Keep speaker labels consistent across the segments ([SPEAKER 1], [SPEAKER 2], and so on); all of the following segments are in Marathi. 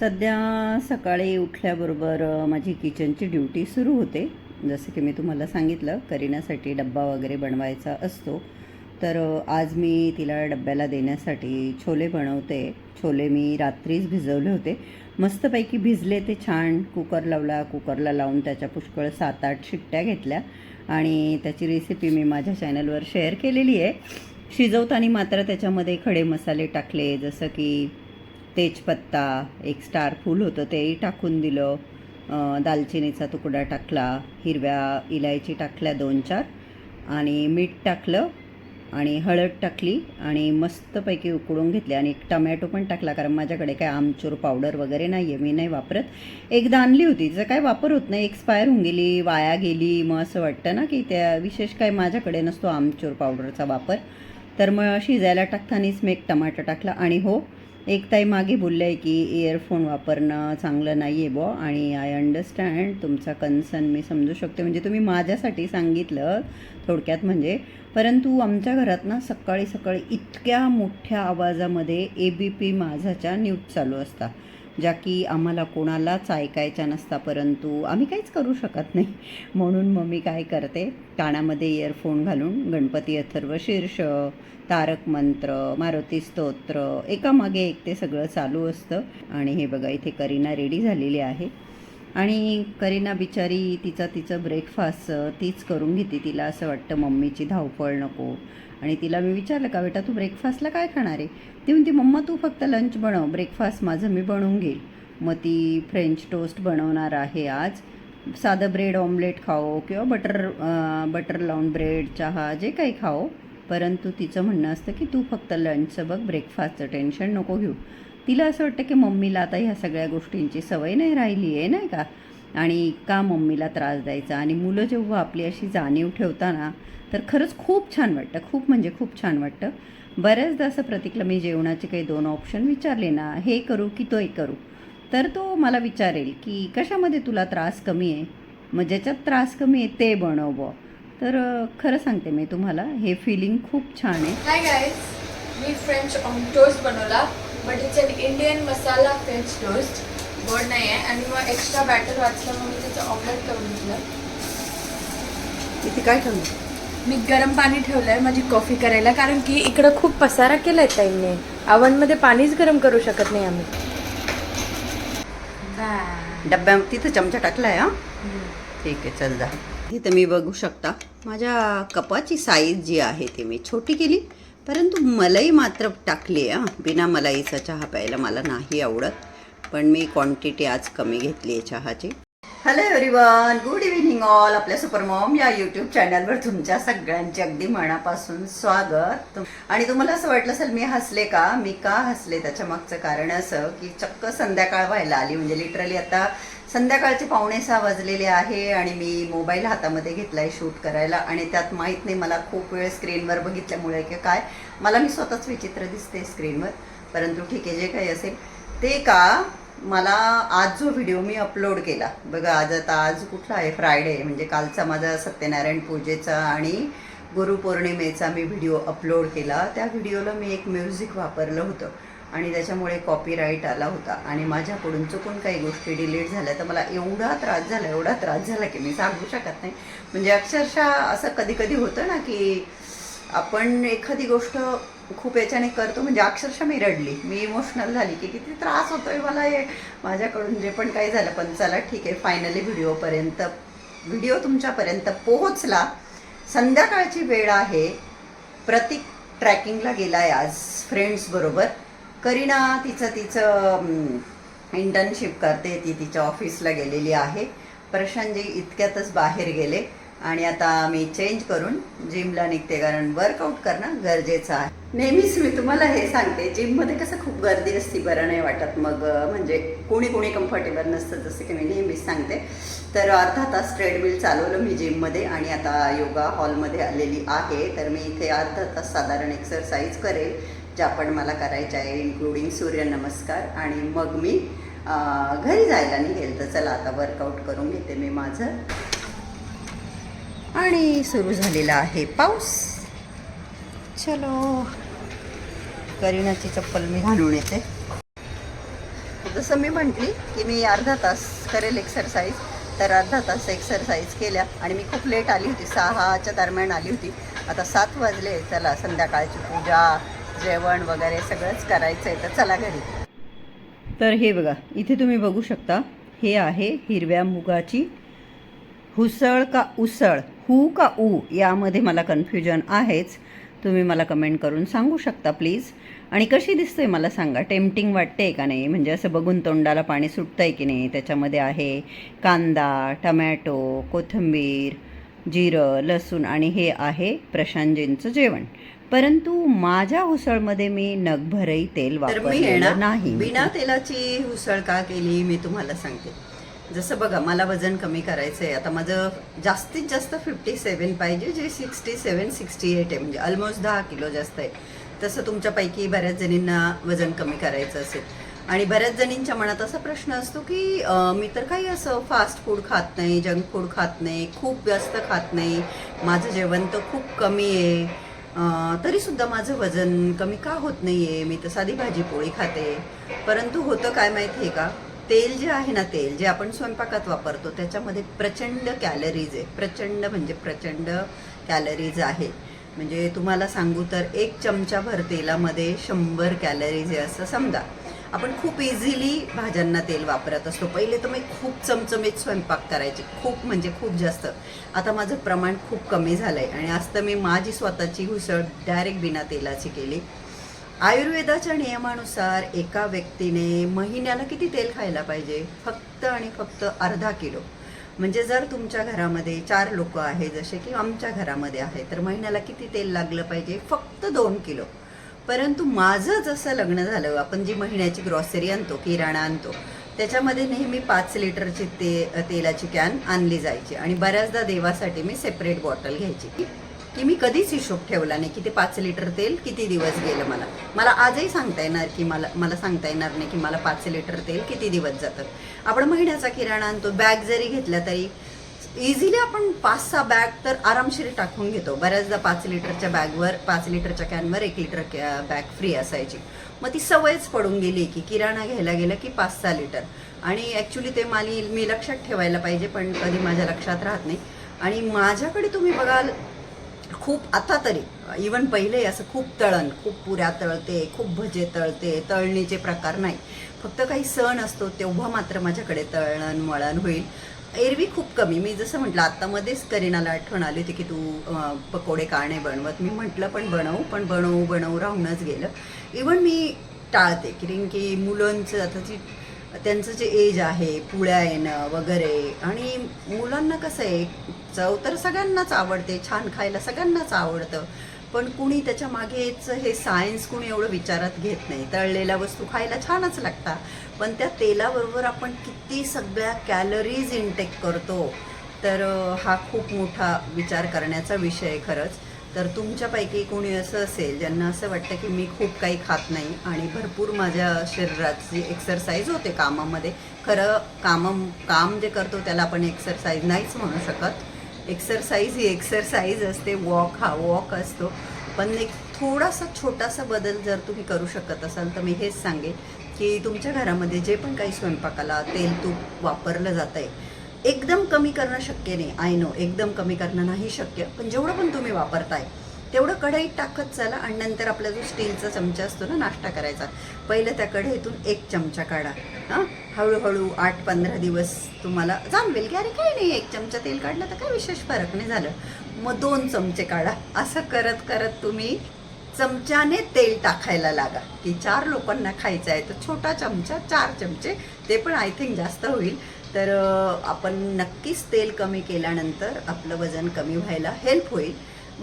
[SPEAKER 1] सध्या सकाळी उठल्याबरोबर माझी किचनची ड्युटी सुरू होते. जसं की मी तुम्हाला सांगितलं करीनासाठी डब्बा वगैरे बनवायचा असतो. तर आज मी तिला डब्याला देण्यासाठी छोले बनवते. छोले मी रात्रीच भिजवले होते. मस्तपैकी भिजले ते छान. कुकर लावला कुकरला लावून त्याच्या पुष्कळ सात आठ शिट्ट्या घेतल्या. आणि त्याची रेसिपी मी माझ्या चॅनलवर शेअर केलेली आहे. शिजवताना मात्र त्याच्यामध्ये खडे मसाले टाकले जसं की तेजपत्ता एक स्टार फूल होतं तेही टाकून दिलं. दालचिनीचा तुकडा टाकला हिरव्या इलायची टाकल्या दोन चार आणि मीठ टाकलं आणि हळद टाकली आणि मस्तपैकी उकळून घेतली. आणि एक टमॅटो पण टाकला कारण माझ्याकडे काय आमचूर पावडर वगैरे नाही आहे मी नाही वापरत. एकदा आणली होती तिचा काय वापर होत नाही एक्सपायर होऊन गेली वाया गेली. मग असं वाटतं ना की त्या विशेष काय माझ्याकडे नसतो आमचूर पावडरचा वापर. तर मग शिजायला टाकतानीच मी एक टमाटर टाकला आणि हो एक ताई मागे बोलले आहे की इयरफोन वापरणं चांगलं नाही आहे बुवा आणि आय अंडरस्टँड तुमचा कन्सर्न मी समजू शकते. म्हणजे तुम्ही माझ्यासाठी सांगितलं थोडक्यात म्हणजे. परंतु आमच्या घरात ना सकाळी सकाळी इतक्या मोठ्या आवाजामध्ये ए बी पी माझाच्या न्यूज चालू असता ज्या की आम्हाला कोणालाच ऐकायच्या नसता परंतु आम्ही काहीच करू शकत नाही. म्हणून मग मी काय करते? कानामध्ये इयरफोन घालून गणपती अथर्व शीर्ष तारक मंत्र मारुती स्तोत्र एकामागे एक ते सगळं चालू असतं. आणि हे बघा इथे करीना रेडी झालेली आहे. आणि करीना बिचारी तिचा तिचं ब्रेकफास्ट तीच करून घेते तिला असं वाटतं मम्मीची धावपळ नको. आणि तिला मी विचारलं का बेटा तू ब्रेकफास्टला काय खाणार आहे? ती म्हणते मम्मा तू फक्त लंच बनव ब्रेकफास्ट माझं मी बनवून घेईल. मग ती फ्रेंच टोस्ट बनवणार आहे आज. साधं ब्रेड ऑमलेट खाओ किंवा बटर बटर लावून ब्रेड चहा जे काही खाओ. परंतु तिचं म्हणणं असतं की तू फक्त लंचचं बघ ब्रेकफास्टचं टेन्शन नको घेऊ. तिला असं वाटतं की मम्मीला आता ह्या सगळ्या गोष्टींची सवय नाही राहिली आहे नाही का? आणि का मम्मीला त्रास द्यायचा? आणि मुलं जेव्हा आपली अशी जाणीव ठेवताना तर खरंच खूप छान वाटतं खूप म्हणजे खूप छान वाटतं. बऱ्याचदा असं प्रतीकला मी जेवणाचे काही दोन ऑप्शन विचारले ना हे करू की तो एक करू? तर तो मला विचारेल की कशामध्ये तुला त्रास कमी आहे? मग ज्याच्यात त्रास कमी आहे ते बनव तर खरं सांगते मी तुम्हाला हे फिलिंग खूप छान आहे.
[SPEAKER 2] हाय गाईज मी फ्रेंच टोस्ट बनवला. But it's an Indian masala French toast गोड नाही आहे आणि मग एक्स्ट्रा बॅटर वाचलं मग मी त्याचं ऑमलेट करून घेतलं.
[SPEAKER 1] इथे काय ठेवलं?
[SPEAKER 2] मी गरम पाणी ठेवलंय माझी कॉफी करायला. कारण की इकडं खूप पसारा केलाय ताईंनी. मध्ये पाणीच गरम करू शकत नाही आम्ही.
[SPEAKER 1] डब्या तिथं चमचा टाकलाय हा? ठीक आहे चल जा. इथं मी बघू शकता माझ्या कपाची साईज जी आहे ती मी छोटी केली. परंतु मलाई मात्र टाकली आहे बिना मलाईचा चहा प्यायला मला नाही आवडत पण मी क्वांटिटी आज कमी घेतली आहे चहाची. Hello everyone good evening all आपल्या सुपरमॉम या यूट्यूब चॅनलवर तुमच्या सगळ्यांचे अगदी मनापासून स्वागत. आणि तुम्हाला असं वाटलं असेल मी हसले का? मी का हसले? त्याच्या मागचं कारण असं की चक्क संध्याकाळ व्हायला आली म्हणजे लिटरली आता संध्याकाळचे पावणे सहा वाजलेले आहे आणि मी मोबाईल हातामध्ये घेतला आहे शूट करायला आणि त्यात माहीत नाही मला खूप वेळ स्क्रीनवर बघितल्यामुळे की काय. मला मी स्वतःच विचित्र दिसते स्क्रीनवर परंतु ठीक आहे जे काही असेल ते का मला आज जो व्हिडिओ मी अपलोड केला बघा आज आता आज कुठला आहे? फ्रायडे म्हणजे कालचा माझा सत्यनारायण पूजेचा आणि गुरुपौर्णिमेचा मी व्हिडिओ अपलोड केला. त्या व्हिडिओला मी एक म्युझिक वापरलं होतं. आणि त्याच्यामुळे कॉपीराईट आला होता. आणि माझ्याकडून चुकून काही गोष्टी डिलीट झाल्या. तर मला एवढा त्रास झाला एवढा त्रास झाला की मी सांगू शकत नाही. म्हणजे अक्षरशः असं कधी कधी होतं ना की आपण एखादी गोष्ट खूप याच्याने करतो म्हणजे अक्षरशः मी रडली. मी इमोशनल झाली की किती त्रास होतोय मला हे. माझ्याकडून जे पण काही झालं पण चला ठीक आहे फायनली व्हिडिओपर्यंत व्हिडिओ तुमच्यापर्यंत पोहोचला. संध्याकाळची वेळ आहे. प्रतीक ट्रॅकिंगला गेला आहे आज फ्रेंड्सबरोबर करीना तिचं तिचं इंटर्नशिप करते. ती तिच्या ऑफिसला गेलेली आहे. प्रशांतजी इतक्यातच बाहेर गेले. आणि आता मी चेंज करून जिमला निघते. कारण वर्कआउट करणं गरजेचं आहे. नेहमीच मी तुम्हाला हे सांगते जिममध्ये कसं खूप गर्दी असती बरं नाही वाटत. मग म्हणजे कोणी कोणी कम्फर्टेबल नसतं जसं की मी नेहमीच सांगते. तर अर्धा तास ट्रेडमिल चालवलं मी जिममध्ये आणि आता योगा हॉलमध्ये आलेली आहे. तर मी इथे अर्धा तास साधारण एक्सरसाइज करेल. ज्या पण मला करायच्या आहे इन्क्लुडिंग सूर्यनमस्कार आणि मग मी घरी जायला निघेल. तर चला आता वर्कआउट करून घेते मी माझं. आणि सुरू झालेला आहे पाऊस. चलो. करीनाची चप्पल मी घालून येते. जसं मी म्हटली की मी अर्धा तास करेल एक्सरसाइज तर अर्धा तास एक्सरसाइज केल्या आणि मी खूप लेट आली होती. सहाच्या दरम्यान आली होती. आता सात वाजले. चला संध्याकाळची पूजा. जेवण वगैरे सगळंच करायचं आहे तर चला घरी. तर हे बघा इथे तुम्ही बघू शकता हे आहे हिरव्या मुगाची हुसळ का उसळ हू का ऊ यामध्ये मला कन्फ्युजन आहेच. तुम्ही मला कमेंट करून सांगू शकता प्लीज आणि कशी दिसते मला सांगा टेम्पटिंग वाटते का नाही? म्हणजे असं बघून तोंडाला पाणी सुटतंय की नाही? त्याच्यामध्ये आहे कांदा टमॅटो कोथिंबीर जिरं लसूण आणि हे आहे प्रशांतजींचं जेवण. परंतु माझ्या उसळमध्ये मी नगभरही तेल वापरलेलं नाही. बिना तेलाची उसळ का केली मी तुम्हाला सांगते. जसं बघा मला वजन कमी करायचं आहे आता माझं जास्तीत जास्त फिफ्टी सेवन पाहिजे जे सिक्स्टी सेवन सिक्स्टी एट आहे. म्हणजे ऑलमोस्ट दहा किलो जास्त आहे. तसं तुमच्यापैकी बऱ्याच जणींना वजन कमी करायचं असेल. आणि बऱ्याच जणींच्या मनात असा प्रश्न असतो की मी तर काही असं फास्ट फूड खात नाही जंक फूड खात नाही खूप जास्त खात नाही माझं जेवण तर खूप कमी आहे तरीसुद्धा माझं वजन कमी का होत नाही आहे मी तर साधी भाजी पोळी खाते. परंतु होतं काय माहिती आहे का? तेल जे आहे ना तेल जे आपण स्वयंपाकात वापरतो त्याच्यामध्ये प्रचंड कॅलरीज आहे. प्रचंड म्हणजे प्रचंड कॅलरीज आहे. म्हणजे तुम्हाला सांगू तर एक चमचाभर तेलामध्ये शंभर कॅलरीज आहे असं समजा. आपण खूप इझिली भाज्यांना तेल वापरत असतो. पहिले तर मी खूप चमचमीत स्वयंपाक करायचे. खूप म्हणजे खूप जास्त. आता माझं प्रमाण खूप कमी झालं आहे आणि आज तर मी माझी स्वतःची उसळ डायरेक्ट बिना तेलाची केली. आयुर्वेदाच्या नियमानुसार एका व्यक्तीने महिन्याला किती तेल खायला पाहिजे? फक्त आणि फक्त अर्धा किलो. म्हणजे जर तुमच्या घरामध्ये चार लोक आहे जसे की आमच्या घरामध्ये आहे तर महिन्याला किती तेल लागलं पाहिजे? फक्त दोन किलो. परंतु माझं जसं लग्न झालं आपण जी महिन्याची ग्रॉसरी आणतो किराणा आणतो त्याच्यामध्ये नेहमी पाच लिटरची ते तेलाची कॅन आणली जायची आणि बऱ्याचदा देवासाठी मी सेपरेट बॉटल घ्यायची. की मी कधीच हिशोब ठेवला नाही की ते पाच लिटर तेल किती दिवस गेलं मला. मला आजही सांगता येणार की मला मला सांगता येणार नाही की मला पाच लिटर तेल किती दिवस जातं आपण महिन्याचा किराणा आणतो बॅग जरी घेतला तरी इझिली आपण पाच सहा बॅग तर आरामशीर टाकून घेतो. बऱ्याचदा पाच लिटरच्या बॅगवर पाच लिटरच्या कॅनवर एक लिटर बॅग फ्री असायची. मग ती सवयच पडून गेली की किराणा घ्यायला गेलं की पाच सहा लिटर. आणि ॲक्च्युली ते माली मी लक्षात ठेवायला पाहिजे पण कधी माझ्या लक्षात राहत नाही. आणि माझ्याकडे तुम्ही बघाल खूप आता तरी इवन पहिले असं खूप तळण खूप पुऱ्या तळते खूप भजे तळते तळणीचे प्रकार नाही. फक्त काही सण असतो तेव्हा मात्र माझ्याकडे तळण वळण होईल. एरवी खूप कमी. मी जसं म्हटलं आत्तामध्येच करीनाला आठवण आली होती की तू पकोडे का नाही बनवत? मी म्हटलं पण बनवू पण बनवू बनवू राहूनच गेलं. इवन मी टाळते कारण की मुलांचं आता जी त्यांचं जे एज आहे पुळ्या येणं वगैरे आणि मुलांना कसं आहे चव तर सगळ्यांनाच आवडते छान खायला सगळ्यांनाच आवडतं पण कुणी त्याच्या मागेच हे सायन्स कुणी एवढं विचारात घेत नाही. तळलेल्या वस्तू खायला छानच लागतात. पण त्या तेलाबरोबर आपण किती सगळ्या कॅलरीज इनटेक करतो तर हा खूप मोठा विचार करण्याचा विषय आहे खरंच. तर तुमच्यापैकी कोणी असं असेल ज्यांना असं वाटतं की मी खूप काही खात नाही आणि भरपूर माझ्या शरीराची एक्सरसाइज होते कामामध्ये खरं कामं काम जे करतो त्याला आपण एक्सरसाइज नाहीच म्हणू शकत. एक्सरसाइज ही एक्सरसाइज असते वॉक हा वॉक असतो. पण एक थोडासा छोटासा बदल जर तुम्ही करू शकत असाल तर मी हेच सांगेन की तुमच्या घरामध्ये जे पण काही स्वयंपाकाला तेल तूप वापरलं जात आहे एकदम कमी करणं शक्य नाही. आय नो एकदम कमी करणं नाही शक्य. पण जेवढं पण तुम्ही वापरताय तेवढं कढईत टाकत चला आणि नंतर आपला जो स्टीलचा चमचा असतो ना नाश्ता करायचा पहिलं त्या कढईतून एक चमचा काढा. हां? हळूहळू आठ पंधरा दिवस तुम्हाला जाणवेल की अरे काही नाही एक चमचा तेल काढलं तर काय विशेष फरक नाही झालं. मग दोन चमचे काढा. असं करत करत तुम्ही चमच्याने तेल टाकायला लागा. की चार लोकांना खायचं आहे तर छोटा चमचा चार चमचे ते पण आय थिंक जास्त होईल. तर आपण नक्कीच तेल कमी केल्यानंतर आपलं वजन कमी व्हायला हेल्प होईल.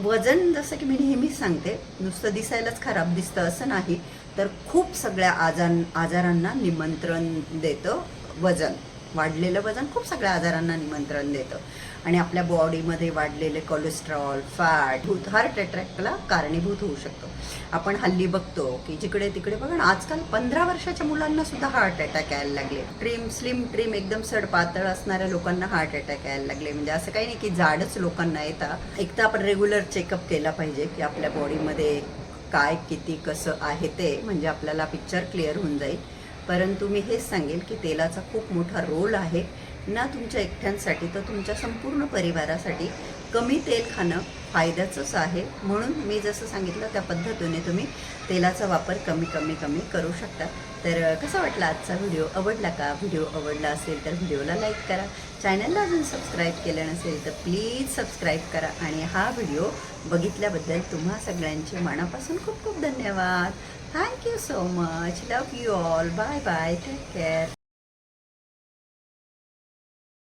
[SPEAKER 1] वजन जसं की मी नेहमीच सांगते नुसतं दिसायलाच खराब दिसतं असं नाही तर खूप सगळ्या आजार आजारांना निमंत्रण देतं वजन. वाढलेलं वजन खूप सगळ्या आजारांना निमंत्रण देतं. आणि आपल्या बॉडीमध्ये वाढलेले कोलेस्ट्रॉल फॅट भूत हार्ट अटॅकला कारणीभूत होऊ शकतो. आपण हल्ली बघतो की जिकडे तिकडे बघा ना आजकाल पंधरा वर्षाच्या मुलांना सुद्धा हार्ट अटॅक यायला लागले. ट्रीम स्लिम ट्रीम एकदम सड पातळ असणाऱ्या लोकांना हार्ट अटॅक यायला लागले. म्हणजे असं काही नाही की जाडच लोकांना येतात एक तर आपण रेग्युलर चेकअप केला पाहिजे की आपल्या बॉडीमध्ये काय किती कसं आहे ते म्हणजे आपल्याला पिक्चर क्लिअर होऊन जाईल. परंतु मी हेच सांगेल की तेलाचा खूप मोठा रोल आहे. ना तुमच्या एकट्यांसाठी तर तुमच्या संपूर्ण परिवारासाठी कमी तेल खाणं फायद्याचंच आहे. म्हणून मी जसं सांगितलं त्या पद्धतीने तुम्ही तेलाचा वापर कमी कमी कमी करू शकता. तर कसा वाटला आजचा व्हिडिओ? आवडला का? व्हिडिओ आवडला असेल तर व्हिडिओला लाईक करा. चॅनलला अजून सबस्क्राईब केलं नसेल तर प्लीज सबस्क्राईब करा. आणि हा व्हिडिओ बघितल्याबद्दल तुम्हा सगळ्यांचे मनापासून खूप खूप धन्यवाद. Thank you so much. Love you all. Bye bye. Take care